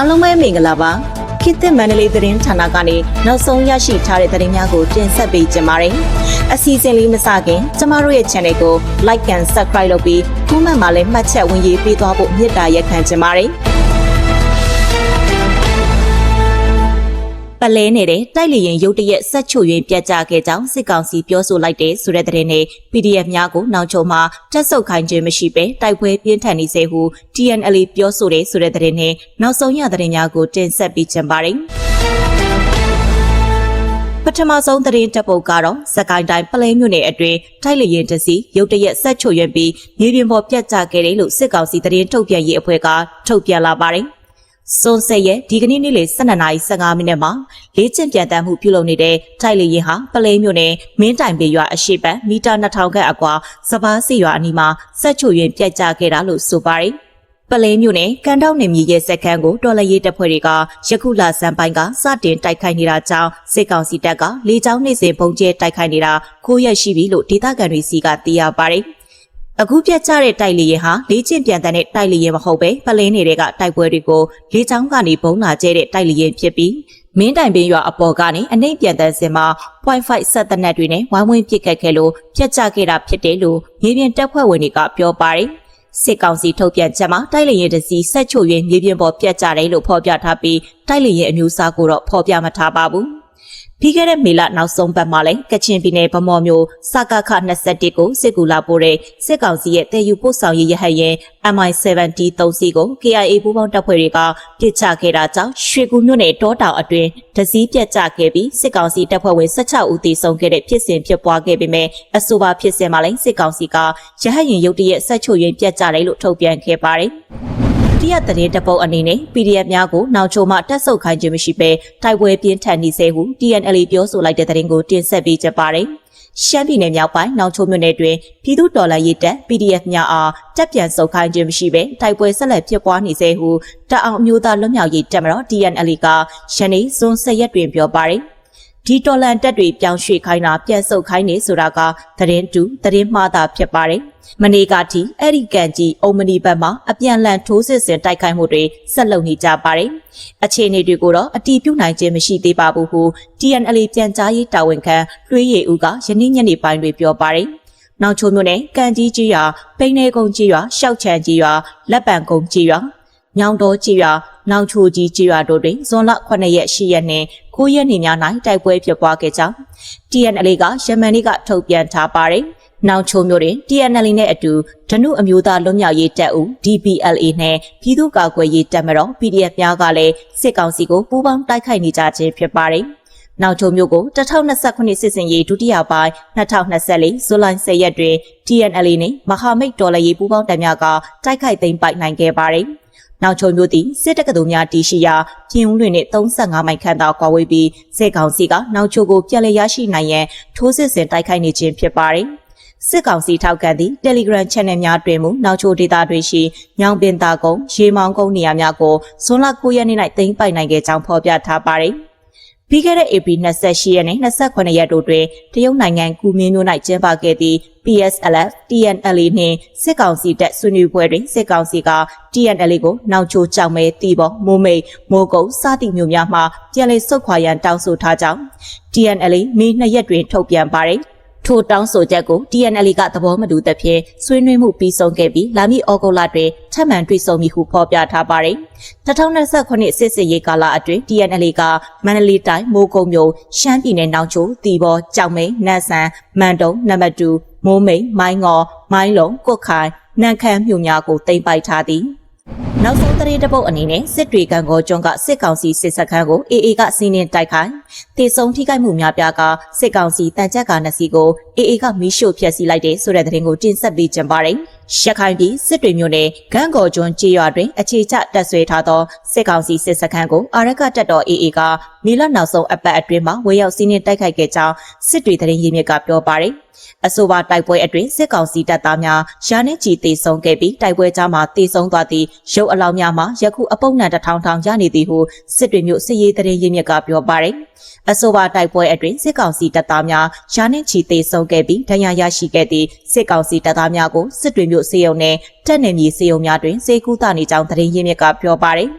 အားလုံးပဲမင်္ဂလာပါခေတ်သစ်မန္တလေးသတင်းဌာနကနေနောက်ဆုံးရရှိထားတဲ့သတင်းများကိုတင်ဆက်ပေးကြပါမယ်အစီအစဉ်လေးမစခင်ကျမတို့ရဲ့ channel ကို like and subscribe လုပ်ပြီး comment မှာလည်းမှတ်ချက်ဝင်ရေးပေးသွားဖို့မေတ္တာရက်ခံကြပါတယ် လဲနေတဲ့တိုက်လျင်ရုတ်တရက်ဆက်ချွရင်ပြတ်ကျခဲ့ကြောင်းစစ်ကောင်စီပြောဆိုလိုက်တဲ့ဆိုတဲ့သတင်းနဲ့ PDF များကိုနောက်ချုံမှာတက်ဆုပ်ခိုင်းခြင်းမရှိဘဲတိုက်ပွဲပြင်းထန်နေစေဟု TNL ပြောဆိုတဲ့ဆိုတဲ့သတင်းနဲ့နောက်ဆုံးရသတင်းများကိုတင်ဆက်ပေးချင်ပါတယ်ပထမဆုံးသတင်းတက်ပုတ်ကတော့စကိုင်းတိုင်းပလဲမြို့နယ်အတွင်းတိုက်လျင်တစီရုတ်တရက်ဆက်ချွရင်ပြီးမြေပြင်ပေါ်ပြတ်ကျခဲ့တယ်လို့စစ်ကောင်စီသတင်းထုတ်ပြန်ရေးအဖွဲ့ကထုတ်ပြန်လာပါတယ် စွန်ဆက်ရဲ့ဒီကနေ့နေ့လယ်12:15မိနစ်မှာလေးကျင့်ပြန်တမ်းမှုပြုလုပ်နေတဲ့ထိုက်လီရင်ဟာပလဲမြို့နယ်မင်းတိုင်ပေရွာအရှိတ်မီတာ2000ခန့်အကွာစပားစီရွာအနီးမှာဆက်ချွရင်ပြတ်ကျခဲ့တာလို့ဆိုပါတယ်ပလဲမြို့နယ်ကန်တောက်နေမြေရဲ့စက်ခန်းကိုတော်လရေးတပ်ဖွဲ့တွေကယခုလဆန်ပိုင်းကစတင်တိုက်ခိုက်နေတာကြောင့်စစ်ကောင်စီတပ်ကလေကြောင်းနေစဉ်ပုံကျဲတိုက်ခိုက်နေတာ9ရက်ရှိပြီလို့ဒေသခံတွေစီကသိရပါတယ်။ အခုပြတ်ကျတဲ့တိုက်လေရင်ဟာလေးချင်းပြန်တဲ့တိုက်လေရင်မဟုတ်ပဲပလင်းနေတဲ့ကတိုက်ပွဲတွေကိုလေးချောင်းကနေဘုံလာကျဲတဲ့တိုက်လေရင်ဖြစ်ပြီးမင်းတိုင်ပင်ရွာအပေါ်ကနေအနှိမ့်ပြန်တဲ့စင်မှာ .5 ဆက်တနက်တွေနဲ့ဝိုင်းဝန်းပစ်ခတ်ခဲ့လို့ပြတ်ကျခဲ့တာဖြစ်တယ်လို့မြေပြင်တပ်ဖွဲ့ဝင်တွေကပြောပါတယ်စစ်ကောင်စီထုတ်ပြန်ချက်မှာတိုက်လေရင်တစီဆက်ချို့ရင်းမြေပြင်ပေါ်ပြတ်ကျတယ်လို့ဖော်ပြထားပြီးတိုက်လေရင်အမျိုးအစားကိုတော့ဖော်ပြမထားပါဘူး ပြီးခဲ့တဲ့မေလနောက်ဆုံးပတ်မှာလည်းကချင်ပြည်နယ်ဗမော်မြို့စကခ21ကိုစစ်ကူလာပို့တဲ့စစ်ကောင်စီရဲ့တည်ယူပို့ဆောင်ရေးရဟတ်ရင် MI70 3စီးကို KIA ပူးပေါင်းတပ်ဖွဲ့တွေကပစ်ချခဲ့တာကြောင့်ရွှေကူမြို့နယ်တောတောင်အတွင်းတစည်းပြတ်ကျခဲ့ပြီးစစ်ကောင်စီတပ်ဖွဲ့ဝင်16ဦးသေဆုံးခဲ့တဲ့ဖြစ်စဉ်ဖြစ်ပွားခဲ့ပေမဲ့အဆိုပါဖြစ်စဉ်မှာလည်းစစ်ကောင်စီကရဟတ်ရင်ရုတ်တရက်ဆက်ချို့ရင်ပြတ်ကျတယ်လို့ထုတ်ပြန်ခဲ့ပါတယ်။ တရက်တရင်တပုတ်အနေနဲ့ PDF များကိုနောက်ချိုမှတက်ဆုပ်ခိုင်းခြင်းမရှိဘဲတိုက်ပွဲပြင်းထန်နေစေဟု TNL ပြောဆိုလိုက်တဲ့သတင်းကိုတင်ဆက်ပေးကြပါရစေ။ရှမ်းပြည်နယ်မြောက်ပိုင်းနောက်ချိုမြို့နယ်တွင်ပြည်သူတော်လှန်ရေးတပ် PDF များအားတပ်ပြန်ဆုပ်ခိုင်းခြင်းမရှိဘဲတိုက်ပွဲဆက်လက်ဖြစ်ပွားနေစေဟုတအောင်အမျိုးသားလွတ်မြောက်ရေးတပ်မတော် TNL ကယနေ့ဇွန်10ရက်တွင်ပြောပါရယ်။ ဒီတော်လန်တက်တွေပြောင်းရွှေ့ခိုင်းတာပြန်ဆုပ်ခိုင်းနေဆိုတာကသတင်းတူသတင်းမှားတာဖြစ်ပါတယ်။မနေ့ကထိအဲ့ဒီကန်ကြီးအုံမနီဘက်မှာအပြန်လန်ထိုးစစ်ဆင်တိုက်ခိုက်မှုတွေဆက်လုပ်နေကြပါတယ်။အခြေအနေတွေကိုတော့အတီးပြုတ်နိုင်ခြင်းမရှိသေးပါဘူးဟု TNL ပြန်ကြားရေးတာဝန်ခံလွှေးရည်ဦးကယနေ့ညနေပိုင်းတွင်ပြောပါတယ်။နောက်ချိုမျိုးနဲ့ကန်ကြီးကြီးရွာပိန်းနေကုန်းကြီးရွာရှောက်ချန်ကြီးရွာလက်ပံကုန်းကြီးရွာညောင်တော်ကြီးရွာနောင်ချိုကြီးကြီးရွာတို့တွင်ဇွန်လ9ရက်10ရက်နှင့် 9ရက်နေ့များ၌တိုက်ပွဲဖြစ်ပွားခဲ့ကြောင်း TNL ကယမန်နေ့ကထုတ်ပြန်ထားပါတယ်။နောင်ချိုမျိုးတွင် TNL နဲ့အတူဓနုအမျိုးသားလွတ်မြောက်ရေးတပ်ဦး DPLA နဲ့ပြည်သူ့ကာကွယ်ရေးတပ်မတော် PDF များကလည်းစစ်ကောင်စီကိုပူးပေါင်းတိုက်ခိုက်နေကြခြင်းဖြစ်ပါတယ်။နောက်ချုံမျိုးကို2029စစ်စင်ရေးဒုတိယပိုင်း2024ဇူလိုင်10ရက်တွင် TNL နှင့်မဟာမိတ်တော်လှန်ရေးပူးပေါင်းတပ်များကတိုက်ခိုက်သိမ်းပိုက်နိုင်ခဲ့ပါတယ်။ နောက်ချုံမျိုးသည်စစ်တက္ကသိုလ်များတည်ရှိရာပြင်ဦးလွင်နှင့်35မိုင်ခန့်သာကွာဝေးပြီးစစ်ကောင်စီကနောက်ချိုကိုပြန်လည်ရရှိနိုင်ရန်ထိုးစစ်ဆင်တိုက်ခိုက်နေခြင်းဖြစ်ပါတယ်။စစ်ကောင်စီထောက်ခံသည့် Telegram Channel များတွင်မူနောက်ချိုဒေတာတွေရှိညောင်ပင်တာကုန်းရေမောင်ကုန်းနေရာများကိုဇွန်လ9ရက်နေ့၌တင်ပိုက်နိုင်ခဲ့ကြောင်းဖော်ပြထားပါတယ်။ ပြီးခဲ့တဲ့ AP 28ရက်နဲ့28ရက်တို့တွင်တရုတ်နိုင်ငံကူမင်းမြို့၌ကျင်းပခဲ့သည့် PSLF TNLA နှင့်စစ်ကောင်စီတပ်ဆွေးနွေးပွဲတွင်စစ်ကောင်စီက TNLA ကိုနောက်ချိုကြောက်မဲတီပေါ်မိုးမိတ်မိုးကုတ်စသည့်မြို့များမှပြန်လည်ဆုတ်ခွာရန်တောင်းဆိုထားကြောင်း TNLA မေ2ရက်တွင်ထုတ်ပြန်ပါသည် ထိုတောင်းဆိုချက်ကို TNL ကသဘောမတူသဖြင့်ဆွေးနွေးမှုပြီးဆုံးခဲ့ပြီးလာမည့်ဩဂုတ်လတွင်ထပ်မံတွေ့ဆုံမည်ဟုဖော်ပြထားပါတယ်။2029စစ်စစ်ရေးကာလအတွင်း TNL ကမန္တလေးတိုင်းမိုးကုံမြို့ရှမ်းပြည်နယ်နောင်ချိုတီဘောကြောက်မိန်နတ်ဆန်မန်တုံနံပါတ်2မိုးမိန်မိုင်းငေါ်မိုင်းလုံးကုတ်ခိုင်နန့်ခမ်းမြို့များကိုတင်ပိုက်ထားသည်။ နောက်ဆုံးသတင်းတစ်ပုတ်အနေနဲ့စစ်တွေကံကောကျွန်းကစစ်ကောင်စီစစ်စခန်းကို AA ကစီးနှင်တိုက်ခိုက်တေဆုံးထိခိုက်မှုများပြားကစစ်ကောင်စီတန်ကြပ်ကာနစီကို AA ကမီးရှို့ဖျက်ဆီးလိုက်တဲ့ဆိုတဲ့သတင်းကိုတင်ဆက်ပေးကြပါမယ်။ ရခိုင်ပြည်စစ်တွေမြို့နယ်ဂန်းကော်ကျွန်းကြေးရွာတွင်အခြေချတပ်ဆွဲထားသောစစ်ကောင်စီစစ်စခန်းကိုအာရကတပ်တော် AA ကမီလနောက်ဆုံးအပတ်အတွင်းမှာဝေရောက်စီးနှင်တိုက်ခိုက်ခဲ့ကြောင်းစစ်တွေသတင်းရင်းမြစ်ကပြောပါရယ်။အဆိုပါတိုက်ပွဲအတွင်းစစ်ကောင်စီတပ်သားများရာနှင့်ချီတေဆုံးခဲ့ပြီးတိုက်ပွဲကြားမှာတေဆုံးသွားသည့်ရုပ်အလောင်းများမှာယခုအပုပ်နံတထောင်ထောင်ရနေသည်ဟုစစ်တွေမျိုးစစ်ရေးတရင်ရင်းမြစ်ကပြောပါရယ်အဆိုပါတိုက်ပွဲအတွင်းစစ်ကောင်စီတပ်သားများရာနှင့်ချီတေဆုံးခဲ့ပြီးဒဏ်ရာရရှိခဲ့သည့်စစ်ကောင်စီတပ်သားများကိုစစ်တွေမျိုးစေယုံနဲ့တပ်နယ်မြေစေယုံများတွင်စေကူတာနေကြောင်းတရင်ရင်းမြစ်ကပြောပါရယ်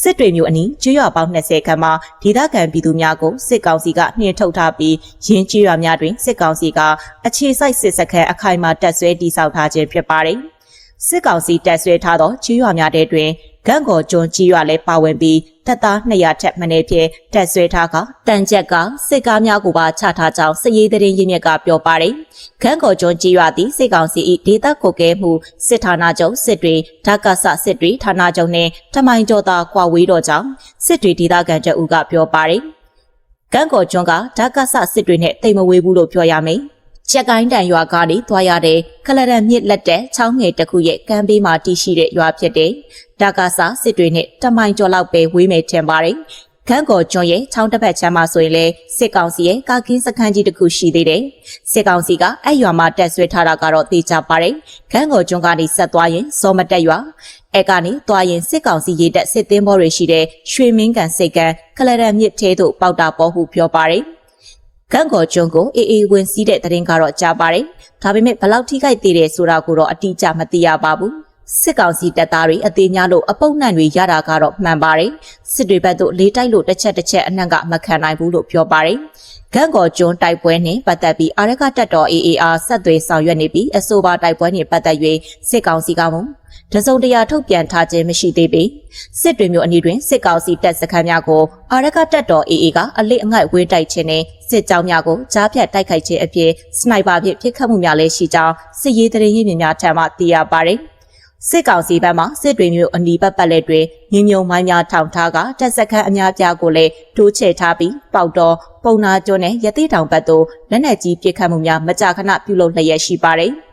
စစ်တွေမျိုးအနီးကျွရွာပေါင်း20ခန်းမှာဒေသခံပြည်သူများကိုစစ်ကောင်စီကနှင်ထုတ်ထားပြီးရင်းကျွရွာများတွင်စစ်ကောင်စီကအခြေစိုက်စစ်စခန်းအခိုင်အမာတပ်ဆွဲတည်ဆောက်ထားခြင်းဖြစ်ပါတယ်။ စစ်ကောင်စီတပ်ဆွဲထားသောကျွရွာများတဲတွင်ဂန့်ကော်ကျွန်းကျွရွာလည်းပါဝင်ပြီးတပ်သား200ထက်မနည်းဖြင့်တပ်ဆွဲထားကတန်ချက်ကစစ်ကားများကိုပါချထားကြောင်းစစ်ရေးသတင်းရင်းမြစ်ကပြောပါတယ်။ဂန့်ကော်ကျွန်းကျွရွာသည်စစ်ကောင်စီ၏ဒေသကိုကဲမှုစစ်ဌာနချုပ်စစ်တွေဓာတ်ကဆစစ်တွေဌာနချုပ်နှင့်ထမိုင်ကျော်သာကွာဝေးတော့ကြောင်းစစ်တွေဒေသခံတအူကပြောပါတယ်။ကန့်ကော်ကျွန်းကဓာတ်ကဆစစ်တွေနဲ့တိတ်မဝေးဘူးလို့ပြောရမယ်။ ချက်ကိုင်းတန်ရွာကနေသွားရတဲ့ခလရန်မြစ်လက်တဲ့ချောင်းငယ်တစ်ခုရဲ့ကမ်းဘေးမှာတည်ရှိတဲ့ရွာဖြစ်တဲ့ဓာတ်ကဆစစ်တွေနဲ့တမိုင်ကျော်လောက်ပဲဝေးမယ်ထင်ပါတယ်။ခန်းကော်ကျွန်းရဲ့ချောင်းတစ်ဖက်ချမ်းမှာဆိုရင်လေစစ်ကောင်စီရဲ့ကာကင်းစခန်းကြီးတစ်ခုရှိသေးတယ်။စစ်ကောင်စီကအဲ့ရွာမှာတက်ဆွဲထားတာကတော့သိကြပါတယ်။ခန်းကော်ကျွန်းကနေဆက်သွားရင်စောမတက်ရွာအဲကနေသွားရင်စစ်ကောင်စီရေးတက်စစ်သင်းဘောတွေရှိတဲ့ရွှေမင်းကန်စိတ်ကန်ခလရန်မြစ်ထဲသို့ပေါက်တာပေါ်ဟုပြောပါတယ်။ ကန့်ကော်ကျွန်းကိုအေးအေးဝင်စီးတဲ့တရင်ကတော့ကြားပါတယ်။ဒါပေမဲ့ဘလောက်ထိခိုက်သေးတယ်ဆိုတာကိုတော့အတိအကျမသိရပါဘူး။စစ်ကောင်စီတပ်သားတွေအသေးများလို့အပုပ်နှံတွေရတာကတော့မှန်ပါတယ်။စစ်တွေဘက်သို့လေးတိုက်လို့တစ်ချက်တစ်ချက်အနှံ့ကမခံနိုင်ဘူးလို့ပြောပါတယ်။ဂန့်ကော်ကျွန်းတိုက်ပွဲနှင့်ပတ်သက်ပြီးအာရကတပ်တော် AAR ဆက်သွေးဆောင်ရွက်နေပြီးအဆိုပါတိုက်ပွဲနှင့်ပတ်သက်၍စစ်ကောင်စီကမတစုံတရာထုတ်ပြန်ထားခြင်းမရှိသေးပေစစ်တွေမျိုးအနီးတွင်စစ်ကောင်စီတပ်စခန်းများကိုအာရကတပ်တော် AA ကအလစ်အငိုက်ဝေးတိုက်ခြင်းနဲ့ စစ်ကြောင်းများကိုကြားဖြတ်တိုက်ခိုက်ခြင်းအပြင်စနိုက်ပါဖြင့်ပစ်ခတ်မှုများလည်းရှိကြောင်းစစ်ရေးတရေရင်းမြစ်များထံမှသိရပါတယ်။စစ်ကောင်စီဘက်မှစစ်တွေမျိုးအနီးပတ်ပတ်လက်တွင်ညင်ညုံမိုင်းများထောင်ထားကတပ်စခန်းအများပြားကိုလည်းတိုးချဲ့ထားပြီးပေါက်တော်ပုံနာကျွန်းနဲ့ရသေးတောင်ဘက်သို့လက်နက်ကြီးပစ်ခတ်မှုများမကြာခဏပြုလုပ်လျက်ရှိပါတယ်။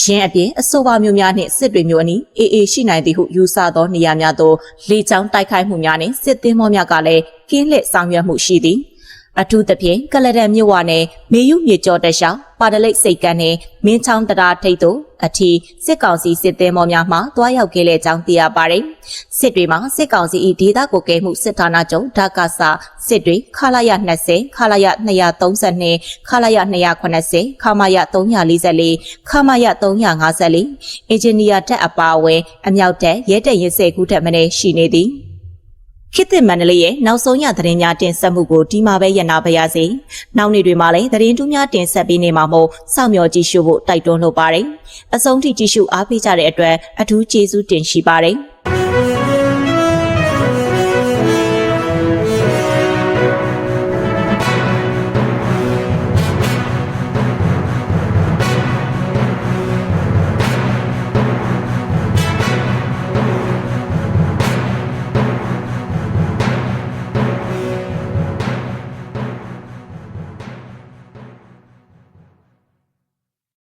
ရင်းအပြင်အဆိုပါမျိုးများနှင့်စစ်တွေမျိုးအနီးအေးအေးရှိနိုင်သည်ဟုယူဆသောနေရာများသို့လေကြောင်းတိုက်ခိုက်မှုများနှင့်စစ်သင်းမောများကလည်းကင်းလက်ဆောင်ရွက်မှုရှိသည် အထူးသဖြင့်ကလဒန်မြို့ဝနယ်မေယုမြေကျော်တလျှောက်ပါဒလိတ်စိတ်ကန်းနဲ့မင်းချောင်းတရားထိပ်သို့အထီးစစ်ကောင်စီစစ်သည်မော်များမှတွားရောက်ခဲ့တဲ့ကြောင်းသိရပါတယ်။စစ်တွေမှာစစ်ကောင်စီ၏ဒေသကိုကဲမှုစစ်ဌာနချုပ်ဓာကဆစစ်တွေခလာရ20ခလာရ232ခလာရ280ခမာရ344ခမာရ354အင်ဂျင်နီယာတက်အပါအဝင်အမြောက်တက်ရဲတက်ရင်စဲခုထက်မင်းရှိနေသည်။ ခေတ်သစ်မန္တလေးရဲ့နောက်ဆုံးရသတင်းများတင်ဆက်မှုကိုဒီမှာပဲရနာပါရစေ။နောက်နေ့တွေမှာလည်းသတင်းတူးများတင်ဆက်ပေးနေမှာမို့စောင့်မျှော်ကြည့်ရှုဖို့တိုက်တွန်းလိုပါတယ်။အဆုံးထိကြည့်ရှုအားပေးကြတဲ့အတွက်အထူးကျေးဇူးတင်ရှိပါတယ်။